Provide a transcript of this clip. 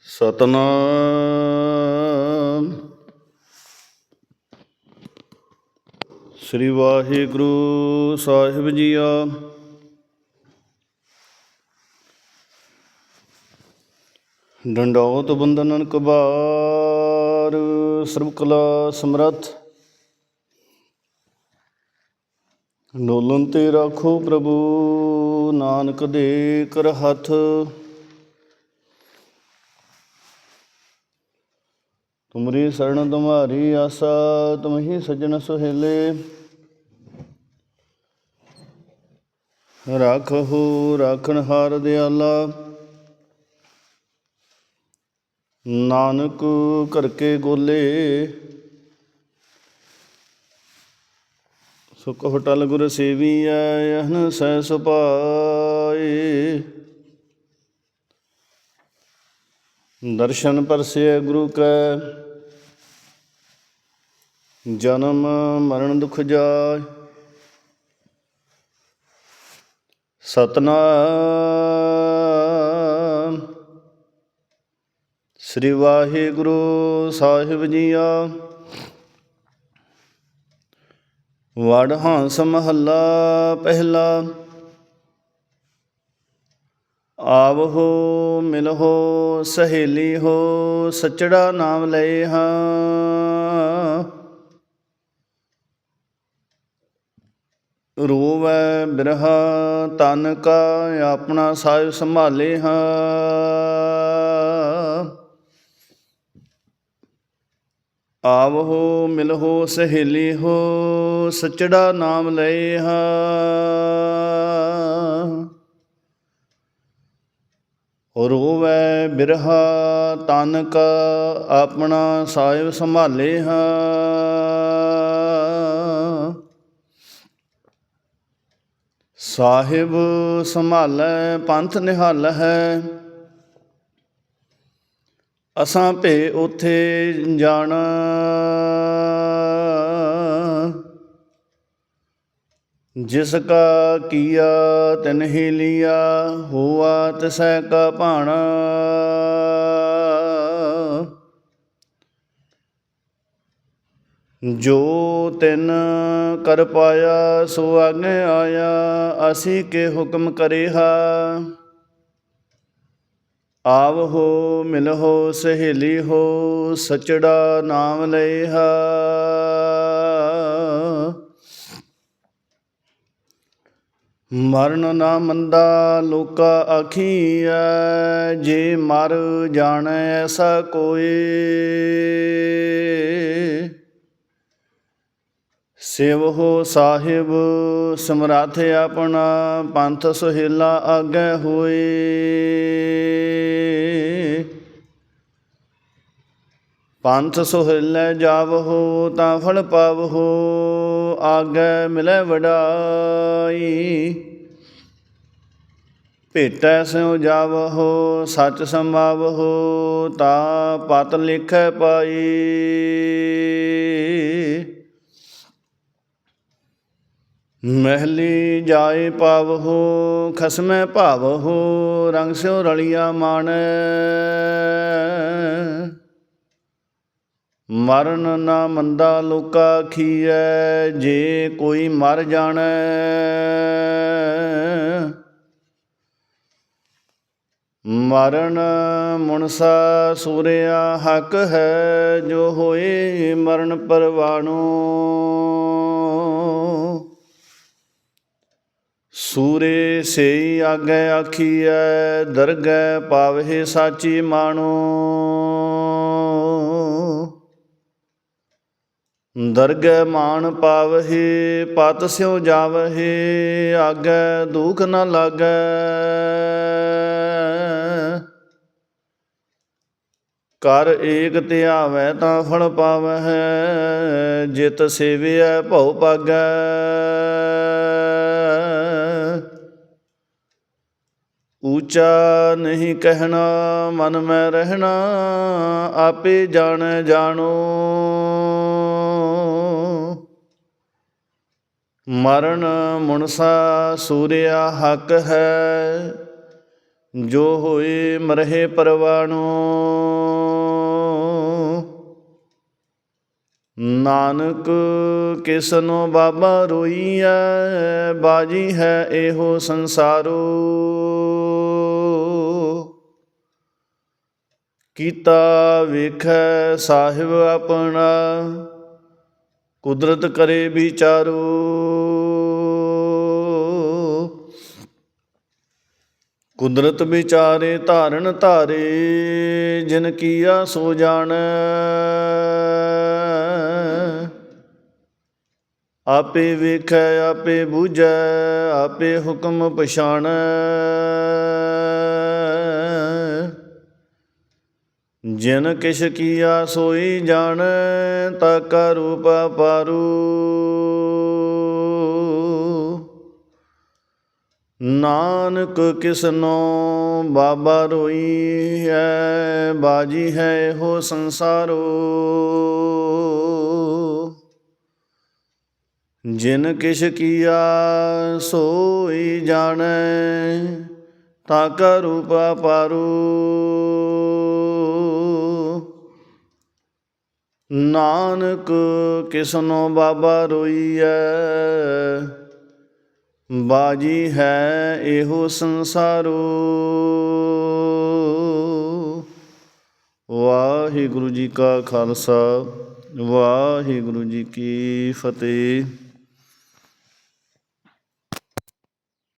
ਸਤਨਾਮ। ਸ੍ਰੀ ਵਾਹਿਗੁਰੂ ਸਾਹਿਬ ਜੀਆ। ਡੰਡੌਤ ਬੰਦਨਨ ਕਬਾਰ ਸਰਬ ਕਲਾ ਸਮਰੱਥ। ਡੋਲਨ ਤੇ ਰੱਖੋ ਪ੍ਰਭੂ, ਨਾਨਕ ਦੇ ਕਰ ਹੱਥ। ਤੁਮਰੀ ਸਰਣ ਤੁਮਾਰੀ ਆਸਾ, ਤੁਮਹੀ ਸਜਣ ਸੁਹੇਲੇ। ਰਾਖਹੁ, ਰਾਖਣ ਹਾਰ ਦਿਆਲਾ। ਨਾਨਕ ਕਰਕੇ ਗੋਲੇ। ਸੁਖ ਹੋਟਲ ਗੁਰ ਸੇਵੀਐ, ਅਹਨ ਸਹਿ ਸੁਪਾਏ ਦਰਸ਼ਨ ਪਰਸੇ ਗੁਰੂ ਕੈ। ਜਨਮ ਮਰਨ ਦੁਖ ਜਾਇ ਸਤਨਾਮ। ਸ੍ਰੀ ਵਾਹਿਗੁਰੂ ਸਾਹਿਬ ਜੀਆ। ਵਡ ਹੰਸ ਮਹੱਲਾ ਪਹਿਲਾ। ਆਵਹੋ ਮਿਲਹੋ ਸਹੇਲੀ ਹੋ, ਸਚੜਾ ਨਾਮ ਲਏ ਹਾਂ। ਰੋਵੈ ਬਿਰਹਾ, ਤਨ ਕਾ ਆਪਣਾ ਸਾਹਿਬ ਸੰਭਾਲੇ ਹਾਂ। ਆਵਹੋ ਮਿਲਹੋ ਸਹੇਲੀ ਹੋ, ਸਚੜਾ ਨਾਮ ਲਏ ਹਾਂ। ਰੋਵੈ ਬਿਰਹਾ ਤਨ ਆਪਣਾ ਸਾਹਿਬ ਸੰਭਾਲੇ ਹਾਂ। ਸਾਹਿਬ ਸੰਭਾਲੈ ਪੰਥ ਨਿਹਾਲ ਹੈ ਅਸਾਂ ਭੇ ਉਥੇ ਜਾਣਾ। ਜਿਸ ਕਾ ਕੀਆ ਤਿਨ ਹੀ ਲੀਆ, ਹੋਆ ਤਿਸੈ ਕਾ ਭਾਣਾ। ਜੋ ਤਿਨ ਕਰ ਪਾਇਆ, ਸੋ ਆਗੇ ਆਇਆ, ਅਸੀਂ ਕੇ ਹੁਕਮ ਕਰੇ ਕਰਿਹਾ। ਆਵਹੋ ਮਿਲਹੋ ਸਹੇਲੀ ਹੋ ਸਚੜਾ ਨਾਮ ਲਏਹਾ ਮਰਨ ਨਾ ਮੰਦਾ ਲੋਕਾ ਆਖੀਐ, ਜੇ ਮਰ ਜਾਣੈ ਐਸਾ ਕੋਈ। ਸਿਵ ਹੋ ਸਾਹਿਬ, ਸਮਰਾਥ ਆਪਣਾ, ਪੰਥ ਸੁਹੇਲਾ ਆਗੇ ਹੋਏ। ਪੰਥ ਸੁਹੇਲੇ ਜਾਵਹੋ, ਤਾਂ ਫਲ ਪਾਵਹੋ, ਆਗੇ ਮਿਲੇ ਵਡਾਈ। ਭੇਟੈ ਸਿਉ ਜਾਵਹੋ, ਸਚ ਸੰਭਾਵਹੋ, ਤਾ ਪਤ ਲਿਖੈ ਪਾਈ। ਮਹਿਲੀ ਜਾਏ ਪਾਵਹੋ, ਖਸਮੈ ਭਾਵਹੋ, ਰੰਗ ਸਿਉ ਰਲਿਆ ਮਾਣੈ। ਮਰਨ ਨਾ ਮੰਦਾ ਲੋਕਾ ਖੀਐ, ਜੇ ਕੋਈ ਮਰ ਜਾਣੈ। ਮਰਨ ਮੁਨਸਾ ਸੂਰਿਆ ਹੱਕ ਹੈ, ਜੋ ਹੋਏ ਮਰਨ ਪਰਵਾਣੋ। ਸੂਰੇ ਸੇਈ ਆਗੇ ਆਖੀਐ, ਦਰਗਹਿ ਪਾਵਹਿ ਸਾਚੀ ਮਾਣੋ। ਦਰਗਹਿ ਮਾਨ ਪਾਵਹਿ, ਪਤ ਸਿਉ ਜਾਵਹਿ, ਆਗੇ ਦੁਖ ਨ ਲਾਗੈ। ਕਰ ਏਕ ਧਿਆਵੈ ਤਾਂ ਫਲ ਪਾਵਹਿ, ਜਿਤ ਸੇਵਿਐ ਭਉ ਪਾਗੈ ਊਚਾ ਨਹੀਂ ਕਹਿਣਾ, ਮਨ ਮੈਂ ਰਹਿਣਾ, ਆਪੇ ਜਾਣ ਜਾਣੋ। ਮਰਨ ਮਨਸਾ ਸੂਰਿਆ ਹੱਕ ਹੈ, ਜੋ ਹੋਏ ਮਰਹਿ ਪਰਵਾਣੋ। ਨਾਨਕ ਕਿਸਨੋ ਬਾਬਾ ਰੋਈਐ ਬਾਜੀ ਹੈ ਇਹੋ ਸੰਸਾਰੋ। ਕੀਤਾ ਵੇਖੈ ਸਾਹਿਬ ਆਪਣਾ, ਕੁਦਰਤ ਕਰੇ ਵਿਚਾਰੋ। ਕੁਦਰਤ ਵਿਚਾਰੇ ਧਾਰਨ ਧਾਰੇ, ਜਿਨ ਕੀਆ ਸੋ ਜਾਣ। ਆਪੇ ਵੇਖੈ, ਆਪੇ ਬੂਝੈ, ਆਪੇ ਹੁਕਮ ਪਛਾਣੈ। ਜਿਨ ਕਿਛ ਕੀਆ ਸੋਈ ਜਾਣ, ਤਾ ਕਾ ਰੂਪ ਪਾਰੂ ਨਾਨਕ ਕਿਸਨੋ ਬਾਬਾ ਰੋਈ ਹੈ, ਬਾਜੀ ਹੈ ਹੋ ਸੰਸਾਰੋ। ਜਿਨ ਕਿਛ ਕੀਆ ਸੋਈ ਜਾਣੈ, ਤਾ ਕਾ ਰੂਪ ਪਾਰੂ ਨਾਨਕ ਕਿਸਨੋ ਬਾਬਾ ਰੋਈਐ। ਬਾਜੀ ਹੈ ਇਹੋ ਸੰਸਾਰੋ। ਵਾਹਿਗੁਰੂ ਜੀ ਕਾ ਖਾਲਸਾ, ਵਾਹਿਗੁਰੂ ਜੀ ਕੀ ਫਤਿਹ।